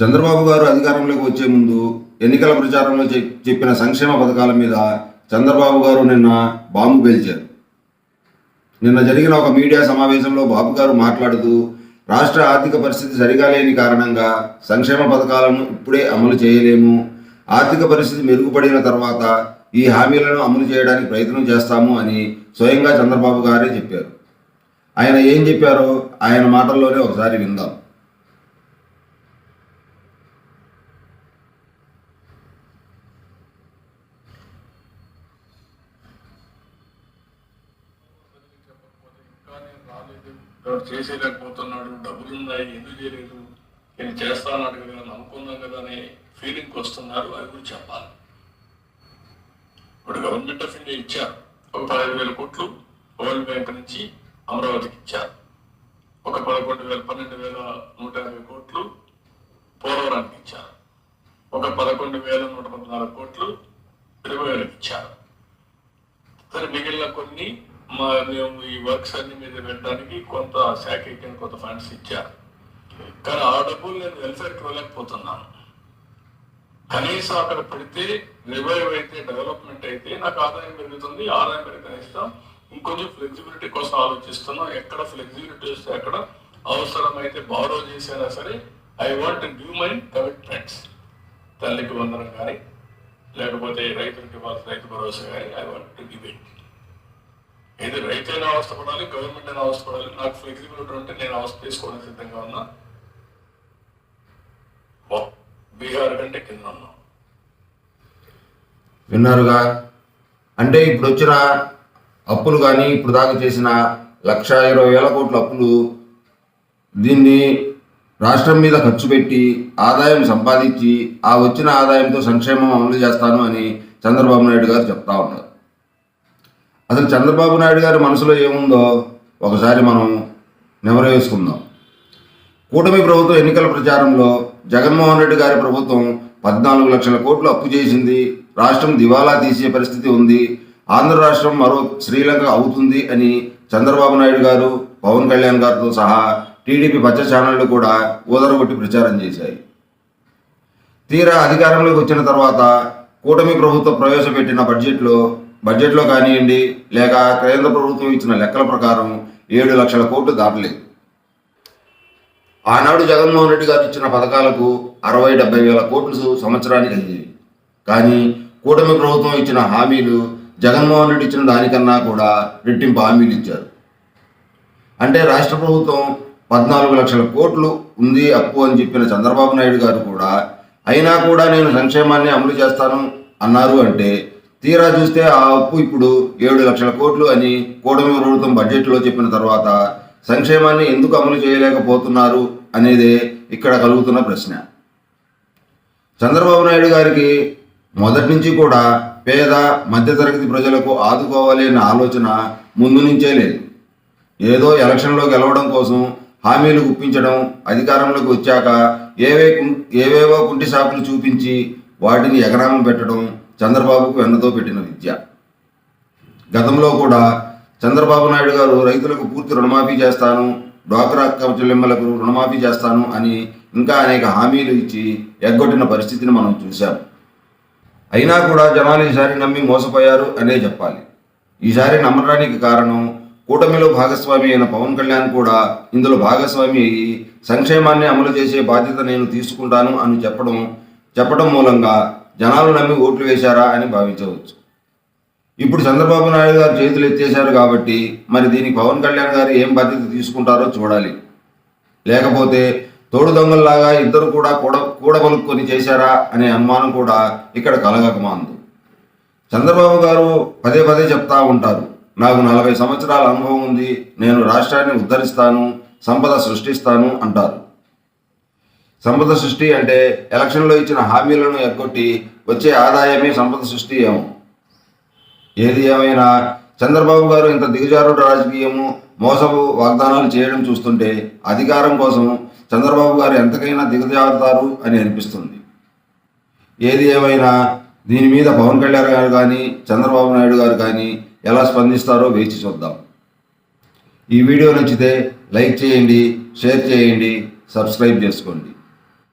చంద్రబాబు గారు అధికారంలోకి వచ్చే ముందు ఎన్నికల ప్రచారంలో చెప్పిన సంక్షేమ పథకాల మీద చంద్రబాబు గారు నిన్న బాంబు పేల్చారు. నిన్న జరిగిన ఒక మీడియా సమావేశంలో బాబు గారు మాట్లాడుతూ రాష్ట్ర ఆర్థిక పరిస్థితి సరిగా లేని కారణంగా సంక్షేమ పథకాలను ఇప్పుడే అమలు చేయలేము. ఆర్థిక పరిస్థితి మెరుగుపడిన తర్వాత ఈ హామీలను అమలు చేయడానికి ప్రయత్నం చేస్తాము అని స్వయంగా చంద్రబాబు గారే చెప్పారు. ఆయన ఏం చెప్పారో ఆయన మాటల్లోనే ఒకసారి విందాం చెప్పకపోతే ఇంకా నేను రాలేదు ఎవరు చేసేయలేకపోతున్నాడు డబ్బులు ఉన్నాయి ఎందుకు చేయలేదు నేను చేస్తానన్నాడు కదా నమ్ముకుందాం కదా అనే ఫీలింగ్ వస్తున్నారు అది కూడా చెప్పాలి. ఇప్పుడు గవర్నమెంట్ ఆఫ్ ఇండియా ఇచ్చారు ఒక పదహైదు వేల కోట్లు వరల్డ్ బ్యాంక్ నుంచి అమరావతికి ఇచ్చారు. ఒక పదకొండు వేల పన్నెండు వేల నూట యాభై కోట్లు పోలవరానికి ఇచ్చారు. ఒక పదకొండు వేల నూట పద్నాలుగు కోట్లు తిరుమలకి ఇచ్చారు. సరే మిగిలిన కొన్ని మా మేము ఈ వర్క్స్ అన్ని మీద పెట్టడానికి కొంత శాఖకి కొంత ఫండ్స్ ఇచ్చారు. కానీ ఆ డబ్బులు నేను వెల్ఫేర్కి వెళ్ళకపోతున్నాను కనీసం అక్కడ పెడితే రివైవ్ అయితే డెవలప్మెంట్ అయితే నాకు ఆదాయం పెరుగుతుంది ఆదాయం పెరిగిన ఇస్తాం ఇంకొంచెం ఫ్లెక్సిబిలిటీ కోసం ఆలోచిస్తున్నాం. ఎక్కడ ఫ్లెక్సిబిలిటీ వస్తే అక్కడ అవసరమైతే బారో చేసినా సరే I want do my commitments. తల్లికి వందనం కానీ లేకపోతే రైతులకి ఇవ్వాల్సిన రైతు భరోసా కానీ ఐ వాంట్ గివ్ ఇట్. ఏది రైతు అయినా అవస్థపడాలి గవర్నమెంట్ అయినా అవస్థపడాలి. నాకు ఫ్లెక్సిబిలిటీ ఉంటే నేను అవస్థ తీసుకోవడానికి సిద్ధంగా ఉన్నా. బీహార్ కంటే కింద ఉన్నా. విన్నారుగా? అంటే ఇప్పుడు వచ్చిన అప్పులు కానీ ఇప్పుడు దాకా చేసిన లక్ష ఇరవై వేల కోట్ల అప్పులు దీన్ని రాష్ట్రం మీద ఖర్చు పెట్టి ఆదాయం సంపాదించి ఆ వచ్చిన ఆదాయంతో సంక్షేమం అమలు చేస్తాను అని చంద్రబాబు నాయుడు గారు చెప్తా ఉన్నారు. అసలు చంద్రబాబు నాయుడు గారి మనసులో ఏముందో ఒకసారి మనం నెమరేసుకుందాం కూటమి ప్రభుత్వం ఎన్నికల ప్రచారంలో జగన్మోహన్ రెడ్డి గారి ప్రభుత్వం పద్నాలుగు లక్షల కోట్లు అప్పు చేసింది. రాష్ట్రం దివాలా తీసే పరిస్థితి ఉంది. ఆంధ్ర రాష్ట్రం మరో శ్రీలంక అవుతుంది అని చంద్రబాబు నాయుడు గారు పవన్ కళ్యాణ్ గారితో సహా టీడీపీ పచ్చ ఛానళ్ళు కూడా ఊదరగొట్టి ప్రచారం చేశాయి. తీరా అధికారంలోకి వచ్చిన తర్వాత కూటమి ప్రభుత్వం ప్రవేశపెట్టిన బడ్జెట్లో బడ్జెట్లో కానివ్వండి లేక కేంద్ర ప్రభుత్వం ఇచ్చిన లెక్కల ప్రకారం ఏడు లక్షల కోట్లు దాటలేదు. ఆనాడు జగన్మోహన్ రెడ్డి గారు ఇచ్చిన పథకాలకు అరవై డెబ్బై వేల కోట్లు సంవత్సరానికి అయ్యేవి కానీ కూటమి ప్రభుత్వం ఇచ్చిన హామీలు జగన్మోహన్ రెడ్డి ఇచ్చిన దానికన్నా కూడా రెట్టింపు హామీలు ఇచ్చారు. అంటే రాష్ట్ర ప్రభుత్వం పద్నాలుగు లక్షల కోట్లు ఉంది అప్పు అని చెప్పిన చంద్రబాబు నాయుడు గారు కూడా అయినా కూడా నేను సంక్షేమాన్ని అమలు చేస్తాను అన్నారు అంటే తీరా చూస్తే ఆ అప్పు ఇప్పుడు ఏడు లక్షల కోట్లు అని కూటమి ప్రభుత్వం బడ్జెట్లో చెప్పిన తర్వాత సంక్షేమాన్ని ఎందుకు అమలు చేయలేకపోతున్నారు అనేదే ఇక్కడ కలుగుతున్న ప్రశ్న. చంద్రబాబు నాయుడు గారికి మొదటి నుంచి కూడా పేద మధ్యతరగతి ప్రజలకు ఆదుకోవాలి అనే ఆలోచన ముందు నుంచే లేదు. ఏదో ఎలక్షన్లో గెలవడం కోసం హామీలు గుప్పించడం అధికారంలోకి వచ్చాక ఏవే ఏవేవో కుంటి షాపులు చూపించి వాటిని ఎగరామం పెట్టడం చంద్రబాబుకు వెన్నతో పెట్టిన విద్య. గతంలో కూడా చంద్రబాబు నాయుడు గారు రైతులకు పూర్తి రుణమాఫీ చేస్తాను డ్వాక్రా చెల్లెమ్మలకు రుణమాఫీ చేస్తాను అని ఇంకా అనేక హామీలు ఇచ్చి ఎగ్గొట్టిన పరిస్థితిని మనం చూశాం. అయినా కూడా జనాలు ఈసారి నమ్మి మోసపోయారు అనే చెప్పాలి. ఈసారి నమ్మడానికి కారణం కూటమిలో భాగస్వామి అయిన పవన్ కళ్యాణ్ కూడా ఇందులో భాగస్వామి అయ్యి సంక్షేమాన్ని అమలు చేసే బాధ్యత నేను తీసుకుంటాను అని చెప్పడం చెప్పడం మూలంగా జనాలు నమ్మి ఓట్లు వేశారా అని భావించవచ్చు. ఇప్పుడు చంద్రబాబు నాయుడు గారు చేతులు ఎత్తేశారు కాబట్టి మరి దీనికి పవన్ కళ్యాణ్ గారు ఏం బాధ్యత తీసుకుంటారో చూడాలి. లేకపోతే తోడు దొంగల్లాగా ఇద్దరు కూడా కూడ కూడబలుక్కొని చేశారా అనే అనుమానం కూడా ఇక్కడ కలగకమాందు. చంద్రబాబు గారు పదే పదే చెప్తా ఉంటారు నాకు నలభై సంవత్సరాల అనుభవం ఉంది నేను రాష్ట్రాన్ని ఉద్ధరిస్తాను సంపద సృష్టిస్తాను అంటారు. సంపద సృష్టి అంటే ఎలక్షన్లో ఇచ్చిన హామీలను ఎగ్గొట్టి వచ్చే ఆదాయమే సంపద సృష్టి ఏమో. ఏది ఏమైనా చంద్రబాబు గారు ఇంత దిగజారుడు రాజకీయము మోసపు వాగ్దానాలు చేయడం చూస్తుంటే అధికారం కోసం చంద్రబాబు గారు ఎంతకైనా దిగజారుతారు అని అనిపిస్తుంది. ఏది ఏమైనా దీని మీద పవన్ కళ్యాణ్ గారు కానీ చంద్రబాబు నాయుడు గారు కానీ ఎలా స్పందిస్తారో వేచి చూద్దాం. ఈ వీడియో నచ్చితే లైక్ చేయండి షేర్ చేయండి సబ్స్క్రైబ్ చేసుకోండి.